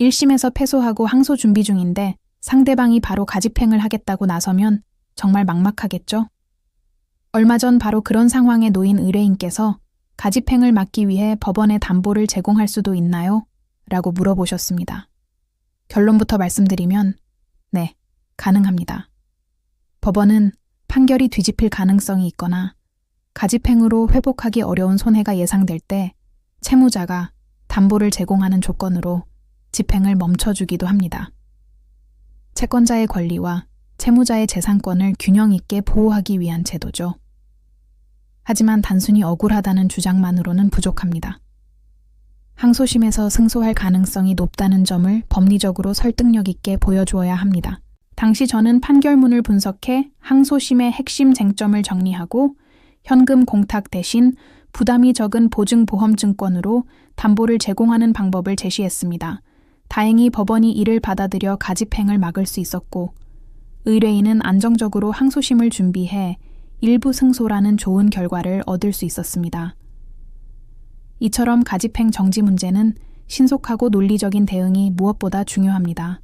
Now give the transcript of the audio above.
1심에서 패소하고 항소 준비 중인데 상대방이 바로 가집행을 하겠다고 나서면 정말 막막하겠죠? 얼마 전 바로 그런 상황에 놓인 의뢰인께서 가집행을 막기 위해 법원에 담보를 제공할 수도 있나요? 라고 물어보셨습니다. 결론부터 말씀드리면, 네, 가능합니다. 법원은 판결이 뒤집힐 가능성이 있거나 가집행으로 회복하기 어려운 손해가 예상될 때 채무자가 담보를 제공하는 조건으로 집행을 멈춰주기도 합니다. 채권자의 권리와 채무자의 재산권을 균형 있게 보호하기 위한 제도죠. 하지만 단순히 억울하다는 주장만으로는 부족합니다. 항소심에서 승소할 가능성이 높다는 점을 법리적으로 설득력 있게 보여주어야 합니다. 당시 저는 판결문을 분석해 항소심의 핵심 쟁점을 정리하고 현금 공탁 대신 부담이 적은 보증보험증권으로 담보를 제공하는 방법을 제시했습니다. 다행히 법원이 이를 받아들여 가집행을 막을 수 있었고 의뢰인은 안정적으로 항소심을 준비해 일부 승소라는 좋은 결과를 얻을 수 있었습니다. 이처럼 가집행 정지 문제는 신속하고 논리적인 대응이 무엇보다 중요합니다.